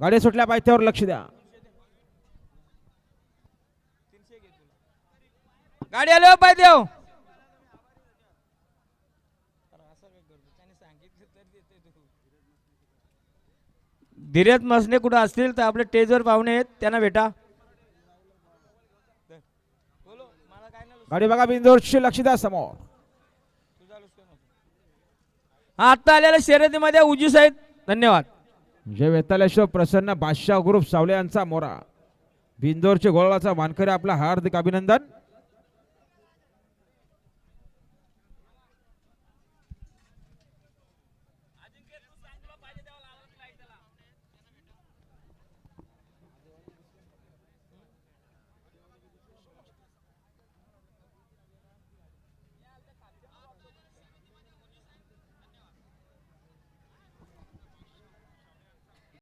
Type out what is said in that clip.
गाडी सुटल्या पाहिजे त्यावर लक्ष द्या. गाडी आलो हो पाहिजे धीरज मसने कुठं असतील तर आपले टेजवर पाहुणे आहेत त्यांना भेटा. गाडी बघा बिंदोरशी लक्ष द्या समोर. हा आत्ता आलेल्या शर्यतीमध्ये उजीस आहेत धन्यवाद. जय वेतालेश्वर प्रसन्न बादशाह ग्रुप सावले यांचा मोरा. बिंदोरचे गोळाचा मानकरी आपला हार्दिक अभिनंदन.